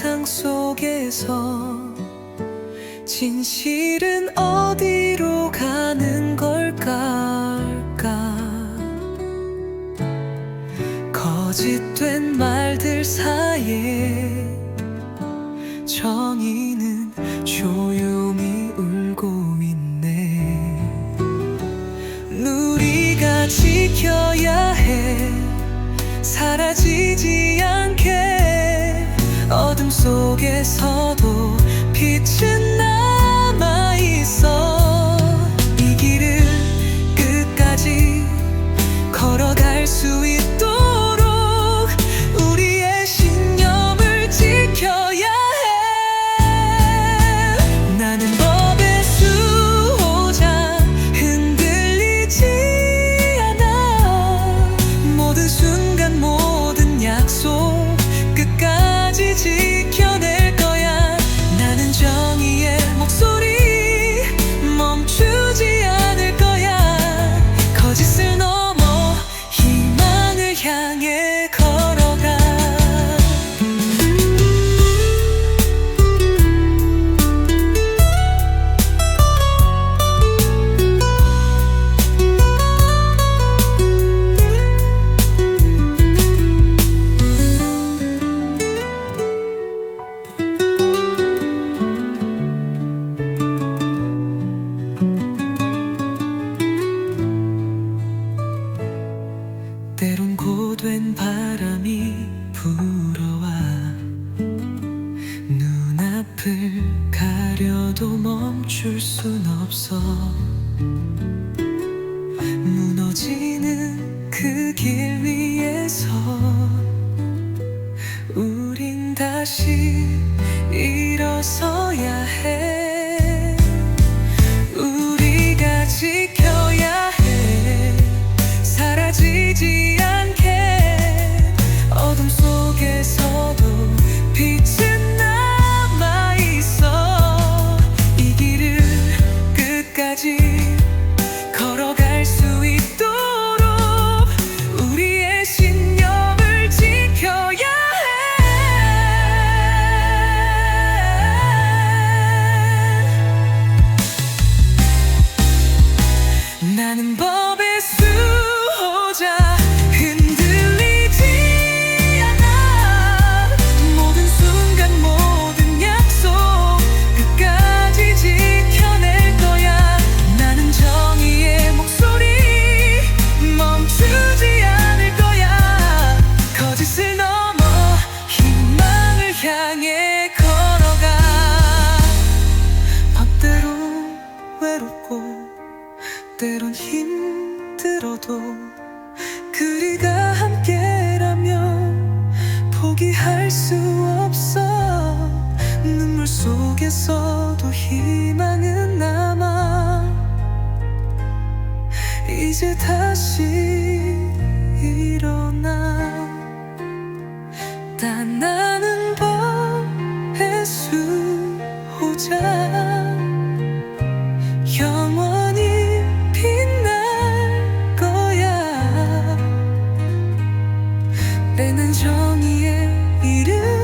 세상 속에서 진실은 어디로 가는 걸까 거짓된 말들 사이에 정의는 조용히 울고 있네. 우리가 지켜야 해. 사라지지 않게 어둠 속에서도 빛은 남아 있어. 이 길을 끝까지 걸어갈 수 있도 때론 고된 바람이 불어와 눈앞을 가려도 멈출 순 없어. 무너지는 그 길 위에서 우린 다시 일어서야 해 이제 다시 일어나. 떠나는 밤의 수호자. 영원히 빛날 거야. 내는 정의의 이름.